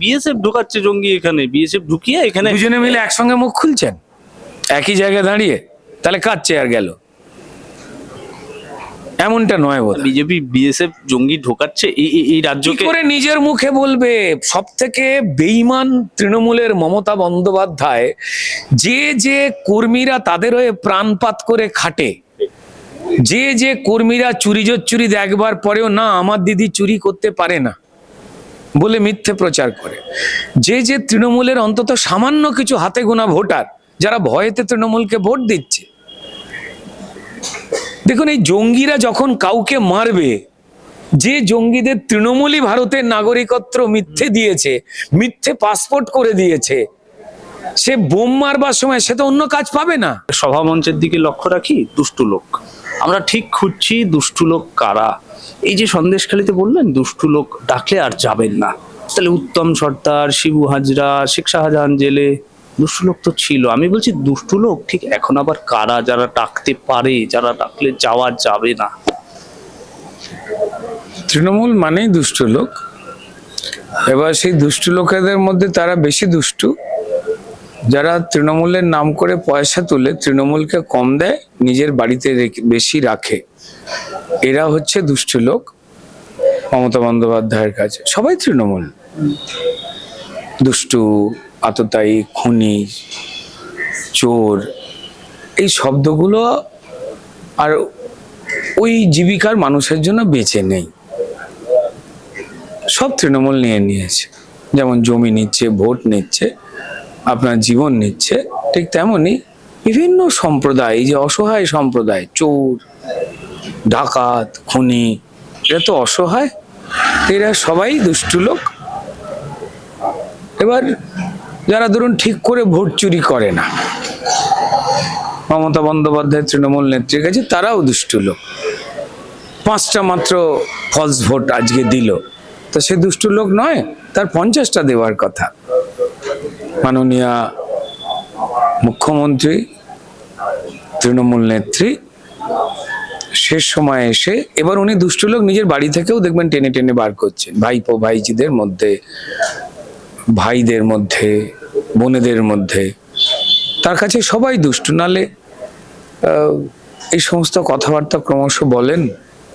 BSF ঢোকাচ্ছে জঙ্গি এখানে BSF ঢুকিয়ে এখানে দুজনে মিলে একসঙ্গে মুখ খুলছেন? একই জায়গায় দাঁড়িয়ে? তাহলে কার চেয়ার গেল? এমনটা নয় বোধ বিজেপি বিএসএফ জঙ্গি ঢোকাচ্ছে এই রাজ্যকে করে নিজের মুখে বলবে? সব থেকে বেইমান তৃণমূলের মমতা বন্দ্যোপাধ্যায় যে যে কর্মীরা তাদের হয়ে প্রাণপাত করে খাটে যে যে কর্মীরা চুরি জোর চুরি দেখবার পরেও না আমার দিদি চুরি করতে পারে না। বলে মিথ্যে প্রচার করে। যে যে তৃণমূলের অন্তত সামান্য কিছু হাতে গোনা ভোটার, যারা ভয়েতে তৃণমূলকে ভোট দিচ্ছে। দেখুন, এই জঙ্গিরা যখন কাউকে মারবে, যে জঙ্গিদের তৃণমূলই ভারতের নাগরিকত্ব মিথ্যে দিয়েছে, মিথ্যে পাসপোর্ট করে দিয়েছে, সে বোম মারবার সময় সে তো অন্য কাজ পাবে না। সভা মঞ্চের দিকে লক্ষ্য রাখি, দুষ্টু লোক। আমরা ঠিক খুঁজছি দুষ্টু লোক কারা? এই যে সন্দেশখালিতে বললেন, দুষ্টু লোক ডাকলে আর যাবেন না। তাহলে উত্তম সর্দার, শিবু হাজরা, শেখ শাহজাহান জেলে দুষ্টু লোক তো ছিল। আমি বলছি, দুষ্টু লোক ঠিক এখন আবার কারা? যারা ডাকতে পারে, যারা ডাকলে যাওয়া যাবে না। তৃণমূল মানেই দুষ্ট লোক। এবার সেই দুষ্টু লোকেদের মধ্যে তারা বেশি দুষ্টু। যারা তৃণমূলের নাম করে পয়সা তুলে তৃণমূলকে কম দেয়, নিজের বাড়িতে বেশি রাখে। এরা হচ্ছে দুষ্টু লোক, মমতা বন্দ্যোপাধ্যায়ের কাছে। সবাই তৃণমূল। দুষ্টু, আততায়ী, খুনি, চোর, এই শব্দগুলো আর ওই জীবিকার মানুষের জন্য বেঁচে নেই। সব তৃণমূল নিয়ে নিয়েছে। যেমন জমি নিচ্ছে, ভোট নিচ্ছে আপনার জীবন নিচ্ছে, ঠিক তেমনই বিভিন্ন সম্প্রদায়, এই যে অসহায় সম্প্রদায়, চোর, ডাকাত, খুনি, এরা তো অসহায়, এরা সবাই দুষ্টু লোক। এবার যারা ধরুন ঠিক করে ভোট চুরি করে না, মমতা বন্দ্যোপাধ্যায়, তৃণমূল নেত্রীর কাছে তারাও দুষ্টু লোক। পাঁচটা মাত্র ফলস ভোট আজকে দিল। তো সে দুষ্টু লোক নয়, তার পঞ্চাশটা দেওয়ার কথা। মাননীয়া মুখ্যমন্ত্রী, তৃণমূল নেত্রী, শেষ সময় এসে এবার উনি দুষ্টু লোক নিজের বাড়ি থেকেও দেখবেন টেনে টেনে বার করছেন। ভাইপো ভাইজিদের মধ্যে, ভাইদের মধ্যে, বোনেদের মধ্যে। তার কাছে সবাই দুষ্টু, নালে এই সমস্ত কথাবার্তা ক্রমশ বলেন,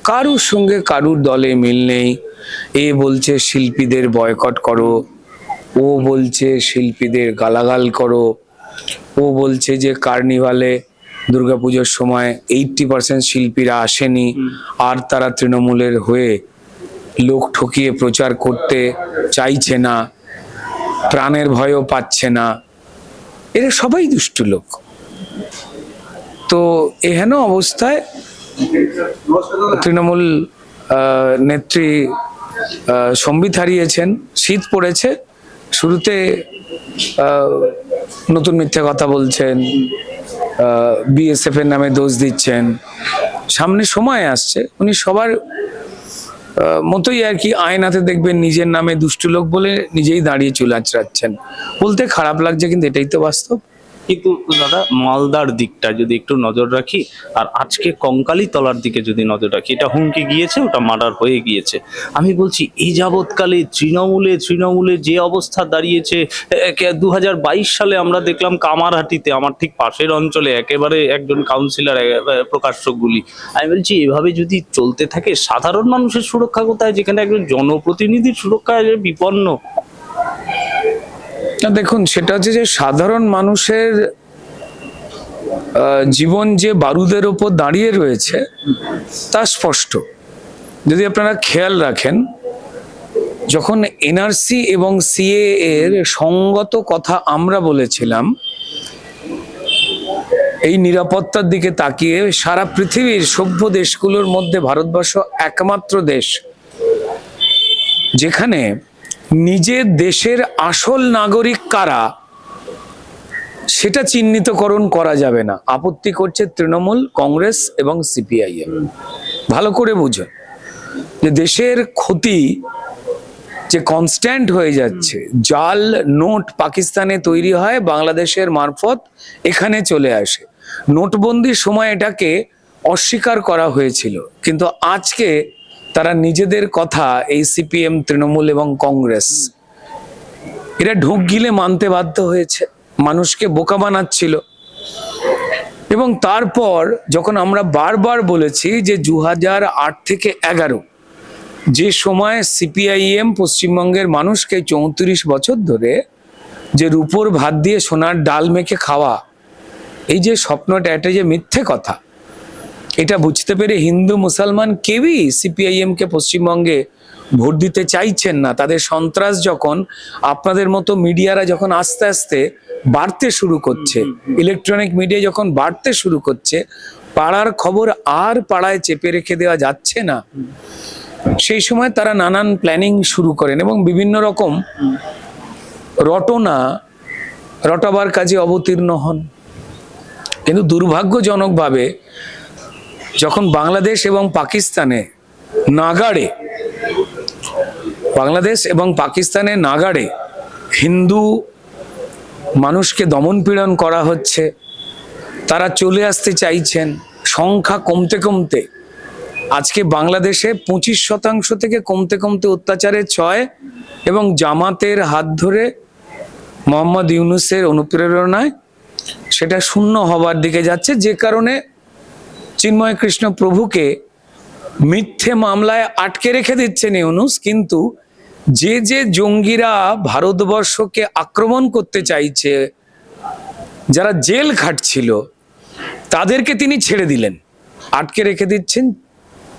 কারুর সঙ্গে কারুর দলে মিল নেই। এ বলছে, শিল্পীদের বয়কট করো ও বলছে শিল্পীদের গালাগাল করো। ও বলছে যে কার্নিভালে দুর্গাপুজোর সময় এইটটি পার্সেন্ট শিল্পীরা আসেনি। আর তারা তৃণমূলের হয়ে লোক ঠকিয়ে প্রচার করতে চাইছে না। প্রাণের ভয়ও পাচ্ছে না। এরা সবাই দুষ্টু লোক। তো এহেন অবস্থায় তৃণমূল নেত্রী সম্বিত হারিয়েছেন। শীত পড়েছে। শুরুতে নতুন মিথ্যে কথা বলছেন বিএসএফ এর নামে দোষ দিচ্ছেন। সামনে সময় আসছে, উনি সবার মতোই আর কি আয়নাতে দেখবেন নিজের নামে দুষ্টু লোক বলে নিজেই দাঁড়িয়ে চুল আঁচড়াচ্ছেন। বলতে খারাপ লাগছে, কিন্তু এটাই তো বাস্তব। কিন্তু দাদা, মালদার দিকটা যদি একটু নজর রাখি, আর আজকে কঙ্কালী তলার দিকে যদি নজর রাখি, এটা হুমকি গিয়েছে, ওটা মার্ডার হয়ে গিয়েছে। আমি বলছি, এই যাবৎকালে তৃণমূলে তৃণমূলে যে অবস্থা দাঁড়িয়েছে দু হাজার বাইশ সালে আমরা দেখলাম কামারহাটিতে, আমার ঠিক পাশের অঞ্চলে, একেবারে একজন কাউন্সিলর প্রকাশ্য গুলি আমি বলছি, এভাবে যদি চলতে থাকে, সাধারণ মানুষের সুরক্ষা কোথায়? যেখানে একজন জনপ্রতিনিধির সুরক্ষা বিপন্ন? না, দেখুন, সেটা হচ্ছে যে সাধারণ মানুষের জীবন যে বারুদের ওপর দাঁড়িয়ে রয়েছে, তা স্পষ্ট। যদি আপনারা খেয়াল রাখেন, যখন এনআরসি এবং সিএ এর সঙ্গত কথা আমরা বলেছিলাম, এই নিরাপত্তার দিকে তাকিয়ে সারা পৃথিবীর সভ্য দেশগুলোর মধ্যে ভারতবর্ষ একমাত্র দেশ, যেখানে নিজের দেশের আসল নাগরিক কারা, সেটা চিহ্নিতকরণ করা যাবে না। আপত্তি করছে তৃণমূল, কংগ্রেস এবং সিপিআইএম ভালো করে বুঝুন যে দেশের ক্ষতি যে কনস্ট্যান্ট হয়ে যাচ্ছে, জাল নোট পাকিস্তানে তৈরি হয়, বাংলাদেশের মারফত এখানে চলে আসে। নোটবন্দির সময় এটাকে অস্বীকার করা হয়েছিল। কিন্তু আজকে তারা নিজেদের কথা এই সিপিএম, তৃণমূল এবং কংগ্রেস, এরা ঢুক গিলে মানতে বাধ্য হয়েছে, মানুষকে বোকা বানাচ্ছিল। এবং তারপর যখন আমরা বারবার বলেছি যে দু হাজার আট থেকে এগারো, যে সময় সিপিআইএম পশ্চিমবঙ্গের মানুষকে চৌত্রিশ বছর ধরে যে রূপোর ভাত দিয়ে সোনার ডাল মেখে খাওয়া, এই যে স্বপ্নটা, এটা যে মিথ্যে কথা এটা বুঝতে পেরে হিন্দু মুসলমান কেউই সিপিআইএম কে পশ্চিমবঙ্গে ভোট দিতে চাইছেন না। তাদের সন্ত্রাস যখন আপনাদের মতো মিডিয়ারা যখন আস্তে আস্তে বাড়তে শুরু করছে ইলেকট্রনিক মিডিয়া যখন বাড়তে শুরু করছে পাড়ার খবর আর পাড়ায় চেপে রেখে দেওয়া যাচ্ছে না। সেই সময় তারা নানান প্ল্যানিং শুরু করেন এবং বিভিন্ন রকম রটনা রটাবার কাজে অবতীর্ণ হন। কিন্তু দুর্ভাগ্যজনকভাবে যখন বাংলাদেশ এবং পাকিস্তানে নাগাড়ে, বাংলাদেশ এবং পাকিস্তানে নাগাড়ে হিন্দু মানুষকে দমন পীড়ন করা হচ্ছে, তারা চলে আসতে চাইছেন, সংখ্যা কমতে কমতে, আজকে বাংলাদেশে পঁচিশ শতাংশ থেকে কমতে কমতে অত্যাচারের ছয় এবং জামাতের হাত ধরে মোহাম্মদ ইউনুসের অনুপ্রেরণায় সেটা শূন্য হবার দিকে যাচ্ছে, যে কারণে চিন্ময় কৃষ্ণ প্রভুকে মিথ্যে মামলায় আটকে রেখে দিচ্ছেন ইউনুস, কিন্তু যে যে জঙ্গিরা ভারতবর্ষকে আক্রমণ করতে চাইছে, যারা জেল খাটছিল, তাদেরকে তিনি ছেড়ে দিলেন। আটকে রেখে দিচ্ছেন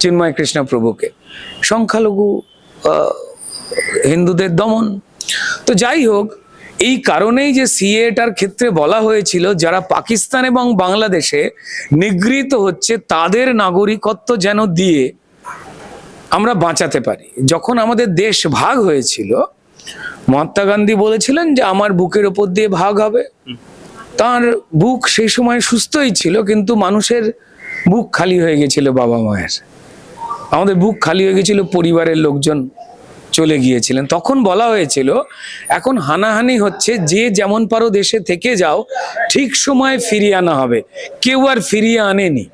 চিন্ময় কৃষ্ণ প্রভুকে। সংখ্যালঘু হিন্দুদের দমন। তো যাই হোক এই কারণেই যে সিএটার ক্ষেত্রে বলা হয়েছিল, যারা পাকিস্তান এবং বাংলাদেশে নিগৃহীত হচ্ছে, তাদের নাগরিকত্ব যেন দিয়ে আমরা বাঁচাতে পারি। যখন আমাদের দেশ ভাগ হয়েছিল, মহাত্মা গান্ধী বলেছিলেন যে, আমার বুকের ওপর দিয়ে ভাগ হবে। তার বুক সেই সময় সুস্থই ছিল, কিন্তু মানুষের বুক খালি হয়ে গেছিল বাবা মায়ের। আমাদের বুক খালি হয়ে গেছিল পরিবারের লোকজন। চলে গিয়েছিলেন। তখন বলা হয়েছিল, এখন হানাহানি হচ্ছে, যে যেমন পারো দেশে থেকে যাও, ঠিক সময় ফিরিয়ে আনা হবে। কেউ আর ফিরিয়ে আনেনি।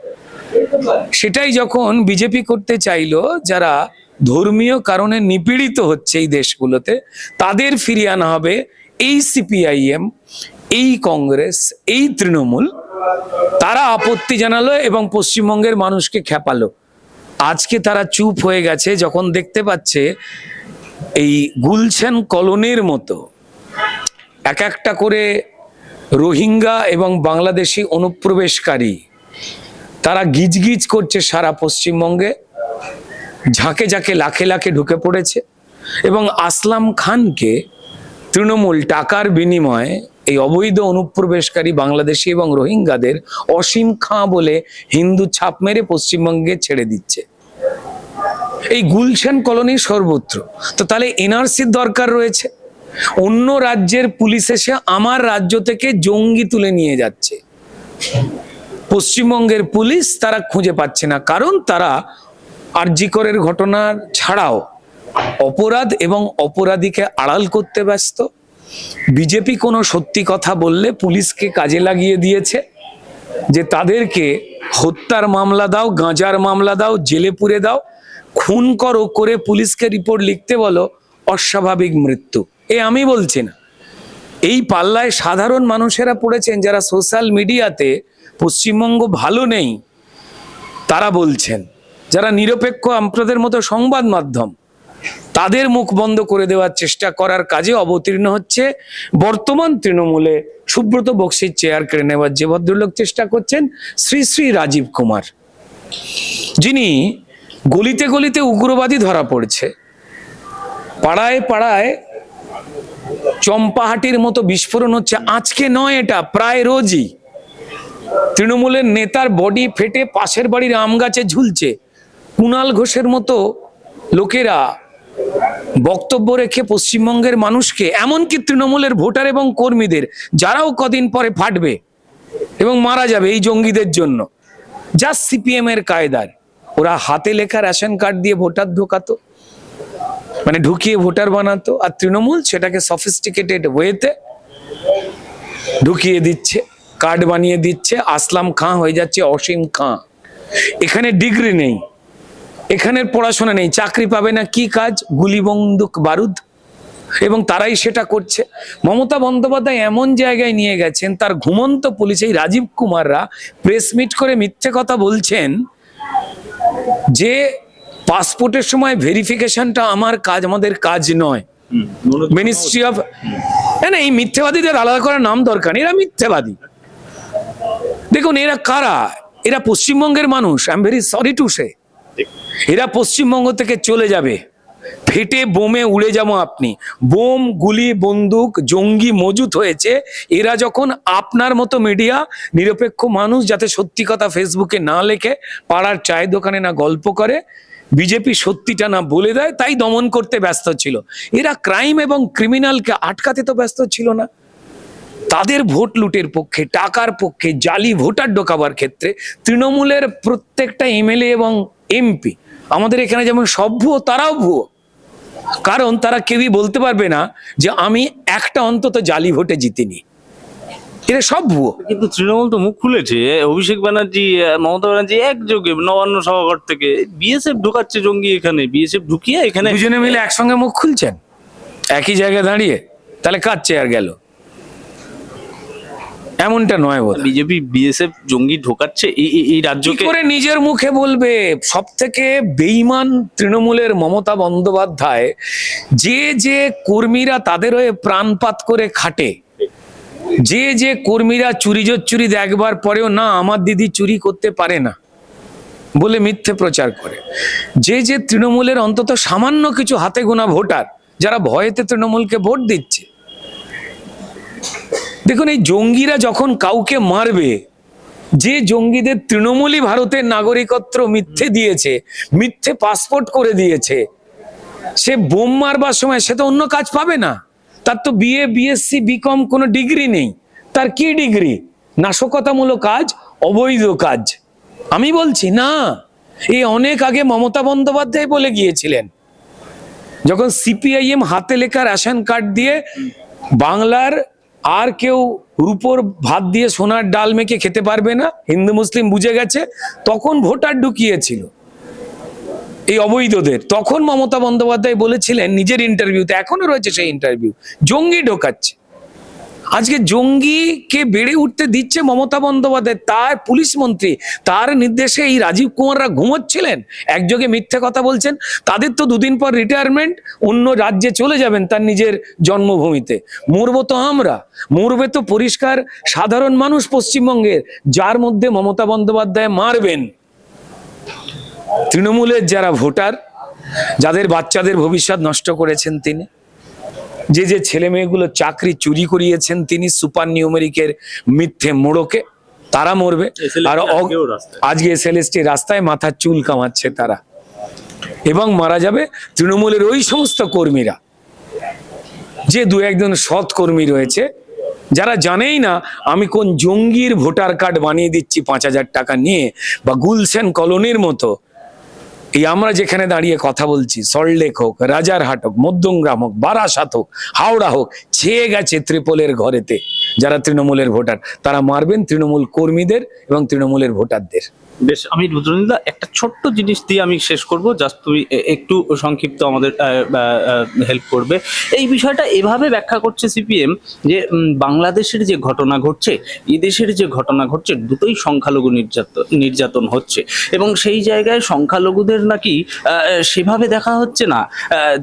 সেটাই যখন বিজেপি করতে চাইলো, যারা ধর্মীয় কারণে নিপীড়িত হচ্ছে এই দেশগুলোতে, তাদের ফিরিয়ে আনা হবে এই সিপিআইএম, এই কংগ্রেস, এই তৃণমূল। তারা আপত্তি জানালো এবং পশ্চিমবঙ্গের মানুষকে খেপালো আজকে তারা চুপ হয়ে গেছে, যখন দেখতে পাচ্ছে এই গুলছেন কলোনির মতো এক একটা করে রোহিঙ্গা এবং বাংলাদেশি অনুপ্রবেশকারী, তারা গিজগিজ করছে সারা পশ্চিমবঙ্গে। ঝাঁকে ঝাঁকে, লাখে লাখে ঢুকে পড়েছে এবং আসলাম খানকে তৃণমূল টাকার বিনিময়ে এই অবৈধ অনুপ্রবেশকারী বাংলাদেশি এবং রোহিঙ্গাদের অসীম খাঁ বলে হিন্দু ছাপ মেরে পশ্চিমবঙ্গে ছেড়ে দিচ্ছে। এই গুলশান কলোনি সর্বত্র। তো তাহলে এনআরসির দরকার রয়েছে। অন্য রাজ্যের পুলিশ এসে আমার রাজ্য থেকে জঙ্গি তুলে নিয়ে যাচ্ছে। পশ্চিমবঙ্গের পুলিশ তারা খুঁজে পাচ্ছে না, কারণ তারা আরজিকরের ঘটনার ছাড়াও অপরাধ এবং অপরাধীকে আড়াল করতে ব্যস্ত। বিজেপি কোনো সত্যি কথা বললে পুলিশকে কাজে লাগিয়ে দিয়েছে যে তাদেরকে হত্যার মামলা দাও, গাঁজার মামলা দাও, জেলে পুরে দাও। খুন করো করে পুলিশকে রিপোর্ট লিখতে বলো, অস্বাভাবিক মৃত্যু। এ আমি বলছি না। এই পাল্লায় সাধারণ মানুষেরা পড়েছেন, যারা সোশ্যাল মিডিয়াতে পশ্চিমবঙ্গ ভালো নেই, তারা বলছেন, যারা নিরপেক্ষ আপনাদের মতো সংবাদ মাধ্যম, তাদের মুখ বন্ধ করে দেওয়ার চেষ্টা করার কাজে অবতীর্ণ হচ্ছে বর্তমান তৃণমূলে সুব্রত বক্সির চেয়ার কেড়ে নেওয়ার যে ভদ্রলোক চেষ্টা করছেন, শ্রী শ্রী রাজীব কুমার। যিনি গলিতে গলিতে উগ্রবাদী ধরা পড়ছে। পাড়ায় পাড়ায় চম্পাহাটির মতো বিস্ফোরণ হচ্ছে। আজকে নয় এটা, প্রায় রোজই। তৃণমূলের নেতার বডি ফেটে পাশের বাড়ির আম গাছে ঝুলছে। কুণাল ঘোষের মতো লোকেরা বক্তব্য রেখে পশ্চিমবঙ্গের মানুষকে, এমনকি তৃণমূলের ভোটার এবং কর্মীদের, যারাও কদিন পরে ফাটবে এবং মারা যাবে এই জঙ্গিদের জন্য। যা সিপিএম এর কায়দার। ওরা হাতে লেখা রেশন কার্ড দিয়ে ভোটার ঢোকাতো মানে ঢুকিয়ে ভোটার বানাতো, আর তৃণমূল সেটাকে সফিস্টিকেটেড ওয়েতে ঢুকিয়ে দিচ্ছে কার্ড বানিয়ে দিচ্ছে, আসলাম খাঁ হয়ে যাচ্ছে, অসীম খাঁ। এখানে ডিগ্রি নেই, এখানের পড়াশোনা নেই, চাকরি পাবে না, কি কাজ? গুলি বন্দুক বারুদ। এবং তারাই সেটা করছে। মমতা বন্দ্যোপাধ্যায় এমন জায়গায় নিয়ে গেছেন, তার ঘুমন্ত পুলিশ, এই রাজীব কুমাররা প্রেস মিট করে মিথ্যে কথা বলছেন যে পাসপোর্টের সময় ভেরিফিকেশনটা আমার কাজ আমাদের কাজ নয়। মিনিস্ট্রি অফ না এই মিথ্যেবাদীদের আলাদা করার নাম দরকার এরা মিথ্যেবাদী। দেখুন এরা কারা? এরা পশ্চিমবঙ্গের মানুষ I am very sorry to say এরা পশ্চিমবঙ্গ থেকে চলে যাবে। ফেটে বোমে উড়ে যাব আপনি। বোম, গুলি, বন্দুক, জঙ্গি মজুত হয়েছে। এরা যখন আপনার মতো মিডিয়া নিরপেক্ষ মানুষ যাতে সত্যি কথা ফেসবুকে না লেখে, পাড়ার চায়ের দোকানে না গল্প করে বিজেপি সত্যিটা না বলে দেয়, তাই দমন করতে ব্যস্ত ছিল। এরা ক্রাইম এবং ক্রিমিনালকে আটকাতে তো ব্যস্ত ছিল না। তাদের ভোট লুটের পক্ষে, টাকার পক্ষে, জালি ভোটার ঢোকাবার ক্ষেত্রে তৃণমূলের প্রত্যেকটা এমএলএ এবং এমপি, আমাদের এখানে যেমন সব ভুয়ো, তারাও ভুয়ো। কারণ তারা কেউই বলতে পারবে না যে আমি একটা অন্তত জালি ভোটে জিতিনি। এটা সব ভুয়ো। কিন্তু তৃণমূল তো মুখ খুলেছে অভিষেক ব্যানার্জি মমতা ব্যানার্জি একযোগে নবান্ন সভাঘর থেকে বিএসএফ ঢুকাচ্ছে জঙ্গি এখানে বিএসএফ ঢুকিয়ে এখানে দুজনে মিলে একসঙ্গে মুখ খুলছেন? একই জায়গায় দাঁড়িয়ে? তাহলে কার চেয়ার গেল? এমনটা নয় বোধ বিজেপি বিএসএফ জঙ্গি ঢোকাচ্ছে এই রাজ্যকে। করে নিজের মুখে বলবে? সব থেকে বেইমান তৃণমূলের মমতা বন্দ্যোপাধ্যায় যে যে কর্মীরা তাদের হয়ে প্রাণপাত করে খাটে যে যে কর্মীরা চুরি চুরি দেখবার পরেও না আমার দিদি চুরি করতে পারে না বলে মিথ্যে প্রচার করে। যে যে তৃণমূলের অন্তত সামান্য কিছু হাতে গোনা ভোটার যারা ভয়েতে তৃণমূলকে ভোট দিচ্ছে দেখুন, এই জঙ্গিরা যখন কাউকে মারবে, যে জঙ্গিদের তৃণমূলই ভারতের নাগরিকত্ব মিথ্যে দিয়েছে, মিথ্যে পাসপোর্ট করে দিয়েছে, সে বোম মারবার সময় সে তো অন্য কাজ পাবে না। তার তো বিএ বিএসসি বিকম কোনো ডিগ্রি নেই। তার কি ডিগ্রি? নাশকতামূলক কাজ, অবৈধ কাজ। আমি বলছি, না। এই অনেক আগে মমতা বন্দ্যোপাধ্যায় বলে গিয়েছিলেন, যখন সিপিআইএম হাতে লেখা রেশন কার্ড দিয়ে বাংলার আর কেউ রুপোর ভাত দিয়ে সোনার ডাল মেখে খেতে পারবে না, হিন্দু, মুসলিম বুঝে গেছে, তখন ভোটার ঢুকিয়েছিল এই অবৈধদের। তখন মমতা বন্দ্যোপাধ্যায় বলেছিলেন নিজের ইন্টারভিউতে এখনও রয়েছে সেই ইন্টারভিউ জঙ্গি ঢোকাচ্ছে। আজকে জঙ্গিকে বেড়ে উঠতে দিচ্ছে মমতা বন্দ্যোপাধ্যায়, তার পুলিশ মন্ত্রী, তার নির্দেশে এই রাজীব কুমাররা ঘুমোচ্ছিলেন। একযোগে মিথ্যে কথা বলছেন, তাদের তো দুদিন পর রিটায়ারমেন্ট অন্য রাজ্যে চলে যাবেন তার নিজের জন্মভূমিতে। মরবো তো আমরা, মরবে তো পরিষ্কার, সাধারণ মানুষ পশ্চিমবঙ্গের, যার মধ্যে মমতা বন্দ্যোপাধ্যায় মারবেন। তৃণমূলের যারা ভোটার, যাদের বাচ্চাদের ভবিষ্যৎ নষ্ট করেছেন তিনি যে যে ছেলে মেয়েগুলো চাকরি চুরি করিয়েছেন তিনি সুপার নিউমেরিকের মিথ্যে মোড়কে তারা মরবে। আর। আজকে এসএলএসটি রাস্তায় মাথার চুল কামাচ্ছে তারা। এবং মারা যাবে তৃণমূলের ওই সমস্ত কর্মীরা। যে দু একজন সৎ কর্মী রয়েছে যারা জানেই না আমি কোন জঙ্গির ভোটার কার্ড বানিয়ে দিচ্ছি পাঁচ হাজার টাকা নিয়ে বা গুলশান কলোনির মতো। এই আমরা যেখানে দাঁড়িয়ে কথা বলছি, সল্টলেক হোক, রাজারহাট হোক, মধ্যমগ্রাম হোক, বারাসাত হোক, হাওড়া হোক ছেয়ে গেছে ত্রিপলের ঘরেতে, যারা তৃণমূলের ভোটার। তারা মারবেন তৃণমূল কর্মীদের এবং তৃণমূলের ভোটারদের। বেশ, আমি রুদ্রনীদা একটা ছোট্ট জিনিস দিয়ে আমি শেষ করব। জাস্ট তুমি একটু সংক্ষিপ্ত আমাদের হেল্প করবে। এই বিষয়টা এভাবে ব্যাখ্যা করছে সিপিএম যে বাংলাদেশের যে ঘটনা ঘটছে, এদেশের যে ঘটনা ঘটছে, দুটোই সংখ্যালঘু নির্যাতন নির্যাতন হচ্ছে। এবং সেই জায়গায় সংখ্যালঘুদের নাকি সেভাবে দেখা হচ্ছে না।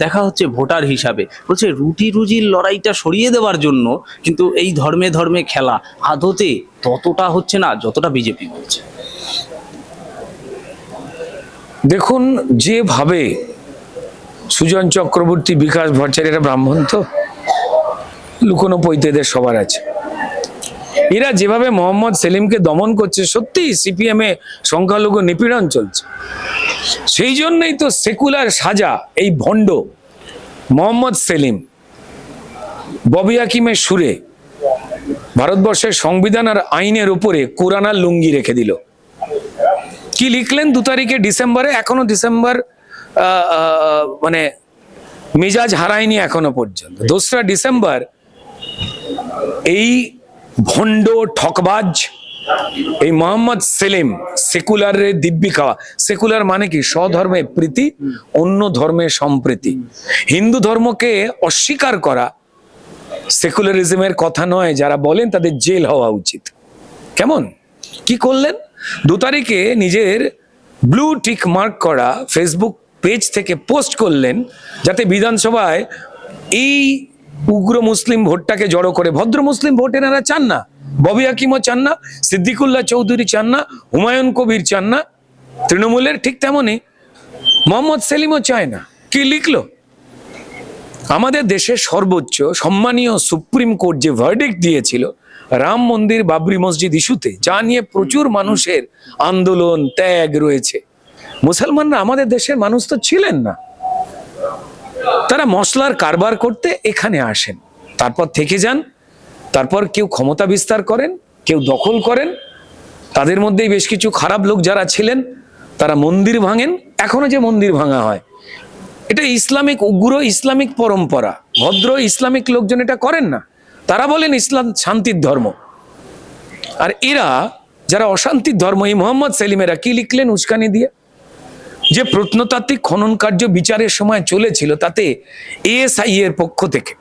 দেখা হচ্ছে ভোটার হিসাবে। বলছে রুটি রুজির লড়াইটা সরিয়ে দেওয়ার জন্য কিন্তু এই ধর্মে ধর্মে খেলা আদতে ততটা হচ্ছে না যতটা বিজেপি বলছে। দেখুন, যেভাবে সুজন চক্রবর্তী, বিকাশ ভট্টাচার্য ব্রাহ্মণ তো? লুকোনো পৈতেদের সবার আছে। এরা যেভাবে মোহাম্মদ সেলিমকে দমন করছে, সত্যি সিপিএম এ সংখ্যালঘু নিপীড়ন চলছে। সেই জন্যই তো সেকুলার সাজা, এই ভণ্ড মোহাম্মদ সেলিম ববি হাকিমের সুরে ভারতবর্ষের সংবিধান আর আইনের উপরে কোরআন আর লুঙ্গি রেখে দিল। কি লিখলেন দু তারিখে ডিসেম্বরে? এখনও ডিসেম্বর মানে মেজাজ হারায়নি এখনও পর্যন্ত। দোসরা ডিসেম্বর, এই ভণ্ড ঠকবাজ, এই মোহাম্মদ সেলিম, সেকুলারের দিব্যি খাওয়া। সেকুলার মানে কি? স্বধর্মে প্রীতি, অন্য ধর্মে সম্প্রীতি। হিন্দু ধর্মকে অস্বীকার করা সেকুলারিজমের কথা নয়, যারা বলেন তাদের জেল হওয়া উচিত। কেমন? কি করলেন? দু তারিখে নিজের ব্লু টিক মার্ক করা ফেসবুক পেজ থেকে পোস্ট করলেন, যাতে বিধানসভায় এই উগ্র মুসলিম ভোটটাকে জড়ো করে, ভদ্র মুসলিম ভোট এনারা চান না, ববি হাকিমও চান না, সিদ্দিকুল্লাহ চৌধুরী চান না, হুমায়ুন কবির চান না, তৃণমূলের ঠিক তেমনই, মোহাম্মদ সেলিমও চায় না। কি লিখলো? আমাদের দেশের সর্বোচ্চ সম্মানীয় সুপ্রিম কোর্ট যে ভার্ডিক্ট দিয়েছিল, রাম মন্দির বাবরি মসজিদ ইস্যুতে, যা নিয়ে প্রচুর মানুষের আন্দোলন, ত্যাগ রয়েছে। মুসলমানরা আমাদের দেশের মানুষ তো ছিলেন না। তারা মশলার কারবার করতে এখানে আসেন। তারপর থেকে যান, তারপর কেউ ক্ষমতা বিস্তার করেন, কেউ দখল করেন। তাদের মধ্যেই বেশ কিছু খারাপ লোক যারা ছিলেন, তারা মন্দির ভাঙেন। এখনও যে মন্দির ভাঙা হয় এটা ইসলামিক উগ্র, ইসলামিক পরম্পরা। ভদ্র, ইসলামিক লোকজন এটা করেন না। তারা বলেন ইসলাম শান্তির ধর্ম। আর এরা যারা অশান্তির ধর্ম, এই মোহাম্মদ সেলিমেরা কি লিখলেন উস্কানি দিয়ে? যে প্রত্নতাত্ত্বিক খনন কার্য বিচারের সময় চলেছিল তাতে এএসআই এর পক্ষ থেকে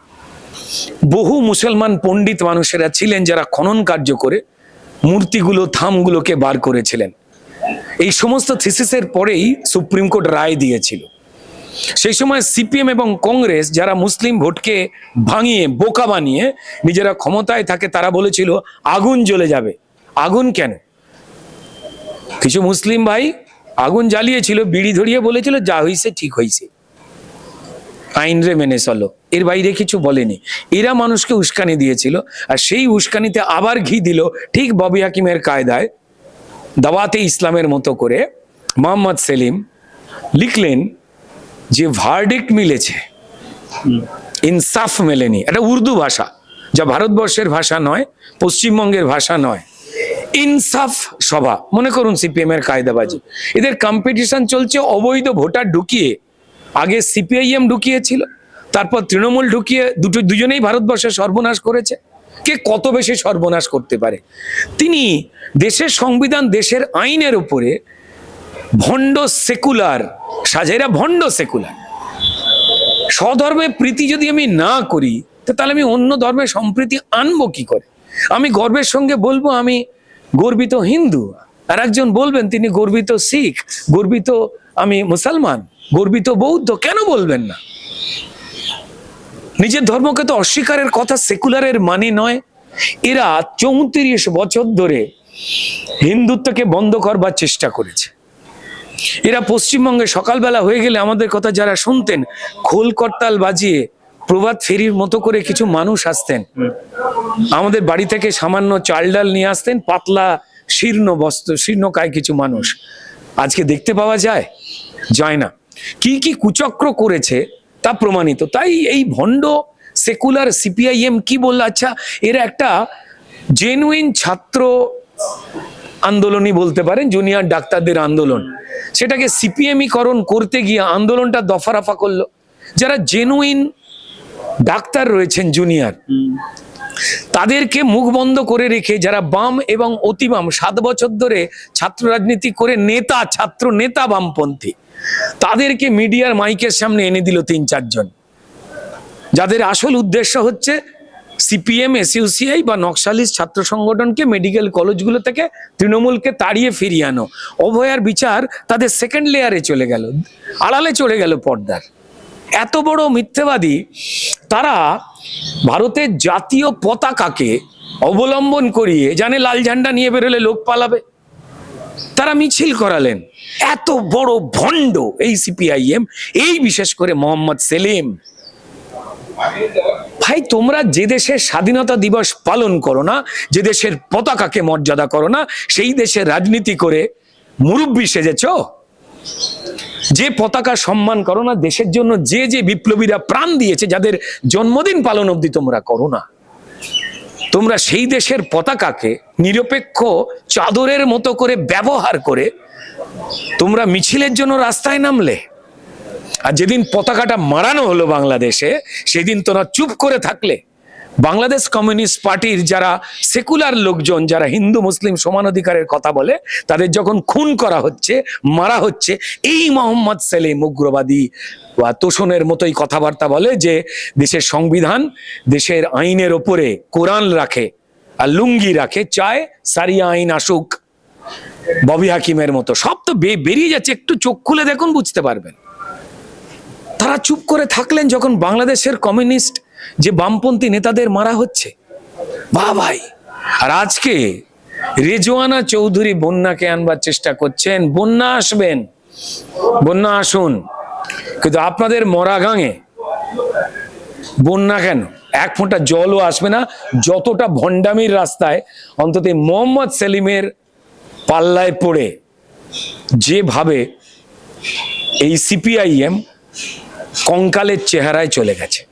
বহু মুসলমান পণ্ডিত মানুষেরা ছিলেন যারা খনন কার্য করে মূর্তিগুলো, থামগুলোকে বার করেছিলেন। এই সমস্ত থিসিসের পরেই সুপ্রিম কোর্ট রায় দিয়েছিল। সেই সময় সিপিএম এবং কংগ্রেস যারা মুসলিম ভোটকে ভাঙিয়ে, বোকা বানিয়ে নিজেরা ক্ষমতায় থাকে, তারা বলেছিল, আগুন জ্বলে যাবে। আগুন কেন? কিছু মুসলিম ভাই আগুন জ্বালিয়েছিল, বিড়ি ধরিয়ে বলেছিল, যা হইছে, ঠিক হইছে। আইন রে মেনে চলো। এর বাইরে কিছু বলেনি। এরা মানুষকে উস্কানি দিয়েছিল, আর সেই উস্কানিতে আবার ঘি দিল ঠিক ববি হাকিমের কায়দায়, দাওয়াতে ইসলামের মতো করে। মোহাম্মদ সেলিম লিখলেন যে ভার্ডিক্ট মিলেছে ইনসাফ মেলেনি। এটা উর্দু ভাষা যা ভারতবর্ষের ভাষা নয় পশ্চিমবঙ্গের ভাষা নয়। ইনসাফ সভা মনে করুন সিপিএম এর কায়দাবাজি। এদের কম্পিটিশন চলছে অবৈধ ভোটার ঢুকিয়ে। আগে সিপিআইএম ঢুকিয়েছিল তারপর তৃণমূল ঢুকিয়ে দুটো দুজনেই ভারতবর্ষে সর্বনাশ করেছে। কে কত বেশি সর্বনাশ করতে পারে? তিনি দেশের সংবিধান দেশের আইনের উপরে ভণ্ড সেকুলার সাজেরা ভণ্ড সেকুলার। স্বধর্মে প্রীতি যদি আমি না করি তাহলে আমি অন্য ধর্মের সম্প্রীতি আনব কি করে? আমি গর্বের সঙ্গে বলব, আমি গর্বিত হিন্দু। আর একজন বলবেন, তিনি গর্বিত শিখ, গর্বিত আমি মুসলমান, গর্বিত বৌদ্ধ কেন বলবেন না? নিজের ধর্মকে তো অস্বীকারের কথা সেকুলারের মানে নয়। এরা চৌত্রিশ বছর ধরে হিন্দুত্বকে বন্ধ করবার চেষ্টা করেছে। এরা পশ্চিমবঙ্গে সকালবেলা হয়ে গেলে আমাদের কথা যারা শুনতেন খোল করতাল বাজিয়ে প্রভাত ফেরির মতো করে কিছু মানুষ আসতেন। আমাদের বাড়ি থেকে সামান্য চাল ডাল নিয়ে আসতেন পাতলা শীর্ণ বস্ত্র শীর্ণকায় কিছু মানুষ। আজকে দেখতে পাওয়া যায় যায় না। কি কি কুচক্র করেছে তা প্রমাণিত। তাই এই ভণ্ড সেকুলার সিপিআইএম কি বলল আচ্ছা এরা একটা জেনুইন ছাত্র আন্দোলনই বলতে পারেন জুনিয়র ডাক্তারদের আন্দোলন। সেটাকে সিপিএমইকরণ করতে গিয়ে আন্দোলনটা দফারাফা করল। যারা জেনুইন ডাক্তার রয়েছেন জুনিয়র তাদেরকে মুখ বন্ধ করে রেখে যারা বাম এবং অতিবাম, সাত বছর ধরে ছাত্র রাজনীতি করে নেতা, ছাত্র নেতা বামপন্থী, তাদেরকে মিডিয়ার মাইকের সামনে এনে দিল তিন চারজন। যাদের আসল উদ্দেশ্য হচ্ছে সিপিএম, এসইউসিআই বা নকশালিস ছাত্র সংগঠনকে মেডিকেল কলেজগুলো থেকে তৃণমূলকে তাড়িয়ে ফিরিয়ে আনো। অভয়ার বিচার তাদের সেকেন্ড লেয়ারে চলে গেল, আড়ালে চলে গেল পর্দার। এত বড় মিথ্যেবাদী, তারা ভারতের জাতীয় পতাকাকে অবলম্বন করিয়ে জানে লাল ঝান্ডা নিয়ে বেরোলে লোক পালাবে। তারা মিছিল করালেন। এত বড় ভণ্ড এই সিপিআইএম, এই বিশেষ করে মোহাম্মদ সেলিম। ভাই, তোমরা যে দেশের স্বাধীনতা দিবস পালন করো না, যে দেশের পতাকাকে মর্যাদা করো না, সেই দেশের রাজনীতি করে মুরব্বী সেজেছ? যে পতাকা সম্মান করো না, দেশের জন্য যে যে বিপ্লবীরা প্রাণ দিয়েছে, যাদের জন্মদিন পালন অবধি তোমরা করো না। তোমরা সেই দেশের পতাকাকে নিরপেক্ষ চাদরের মতো করে ব্যবহার করে তোমরা মিছিলের জন্য রাস্তায় নামলে। আর যেদিন পতাকাটা মারানো হলো বাংলাদেশে, সেদিন তোমরা চুপ করে থাকলে। বাংলাদেশ কমিউনিস্ট পার্টির যারা সেকুলার লোকজন, যারা হিন্দু, মুসলিম সমান অধিকারের কথা বলে, তাদের যখন খুন করা হচ্ছে, মারা হচ্ছে, এই মোহাম্মদ সেলিম উগ্রবাদী বা তোষণের মতোই কথাবার্তা বলে যে দেশের সংবিধান দেশের আইনের ওপরে কোরআন রাখে আর লুঙ্গি রাখে, চায় সারিয়া আইন আসুক, ববি হাকিমের মতো। সব তো বেরিয়ে যাচ্ছে, একটু চোখ খুলে দেখুন, বুঝতে পারবেন। তারা চুপ করে থাকলেন যখন বাংলাদেশের কমিউনিস্ট যে বামপন্থী নেতাদের মারা হচ্ছে। বা ভাই, আর আজকে রেজওয়ানা চৌধুরী বন্যাকে আনবার চেষ্টা করছেন, বন্যা আসবেন, বন্যা আসুন, কিন্তু আপনাদের মরা গাঙে বন্যা কেন? এক ফোঁটা জলও আসবে না, যতটা ভণ্ডামির রাস্তায় অন্তত মোহাম্মদ সেলিমের পাল্লায় পড়ে, যেভাবে এই সিপিআইএম কঙ্কালের চেহারায় চলে গেছে।